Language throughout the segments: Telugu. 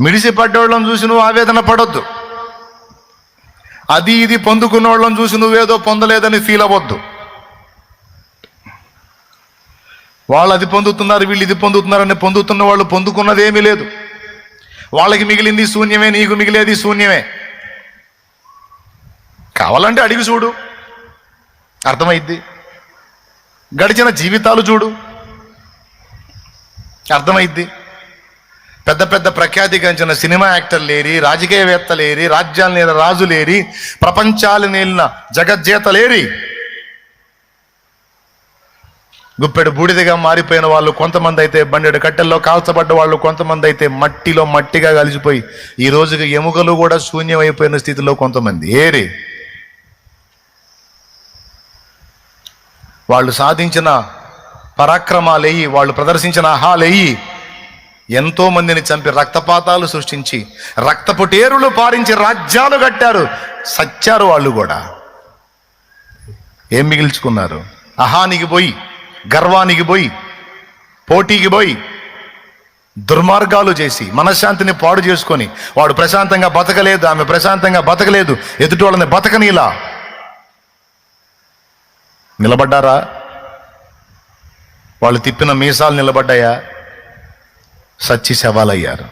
మిడిసి పడ్డోళ్ళని చూసి నువ్వు ఆవేదన పడొద్దు. అది ఇది పొందుకున్న వాళ్ళని చూసి నువ్వేదో పొందలేదని ఫీల్ అవ్వద్దు. వాళ్ళు అది పొందుతున్నారు వీళ్ళు ఇది పొందుతున్నారని పొందుతున్న వాళ్ళు పొందుకున్నదేమీ లేదు. వాళ్ళకి మిగిలింది శూన్యమే నీకు మిగిలేది శూన్యమే. కావాలంటే అడిగి చూడు. అర్థమైద్ది? గడిచిన జీవితాలు చూడు. అర్థమైద్ది? పెద్ద పెద్ద ప్రఖ్యాతిగాంచిన సినిమా యాక్టర్లు లేరి రాజకీయవేత్తలు లేరి రాజ్యాలు నేల రాజు లేరి ప్రపంచాలు నేలిన జగజ్జేతలేరి గుప్పెడు బూడిదగా మారిపోయిన వాళ్ళు కొంతమంది అయితే బండెడు కట్టెల్లో కాల్చబడ్డ వాళ్ళు కొంతమంది అయితే మట్టిలో మట్టిగా కలిసిపోయి ఈ రోజుకి ఎముకలు కూడా శూన్యమైపోయిన స్థితిలో కొంతమంది ఏరి. వాళ్ళు సాధించిన పరాక్రమాలేయి వాళ్ళు ప్రదర్శించిన ఆహాలేయి ఎంతో మందిని చంపి రక్తపాతాలు సృష్టించి రక్తపుటేరులు పారించి రాజ్యాలు కట్టారు. సచ్చారు వాళ్ళు కూడా. ఏం మిగిల్చుకున్నారు? అహానికి పోయి గర్వానికి పోయి పోటీకి పోయి దుర్మార్గాలు చేసి మనశ్శాంతిని పాడు చేసుకొని వాడు ప్రశాంతంగా బతకలేదు ఆమె ప్రశాంతంగా బతకలేదు ఎదుటి వాళ్ళని బతకనీలా. నిలబడ్డారా? వాళ్ళు తిప్పిన మీసాలు నిలబడ్డాయా? సచ్చి శవాలయ్యారు.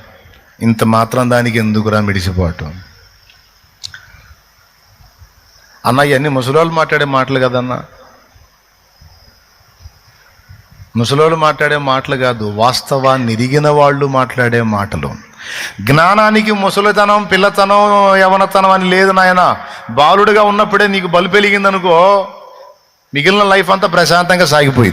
ఇంత మాత్రం దానికి ఎందుకురా మిడిసిపోవటం? అన్న ఇవన్నీ ముసలోళ్ళు మాట్లాడే మాటలు కదన్నా. ముసలోళ్ళు మాట్లాడే మాటలు కాదు వాస్తవాన్ని ఎరిగిన వాళ్ళు మాట్లాడే మాటలు. జ్ఞానానికి ముసలితనం పిల్లతనం యవనతనం అని లేదు నాయన. బాలుడుగా ఉన్నప్పుడే నీకు బలు పెరిగిందనుకో మిగిలిన లైఫ్ అంతా ప్రశాంతంగా సాగిపోయింది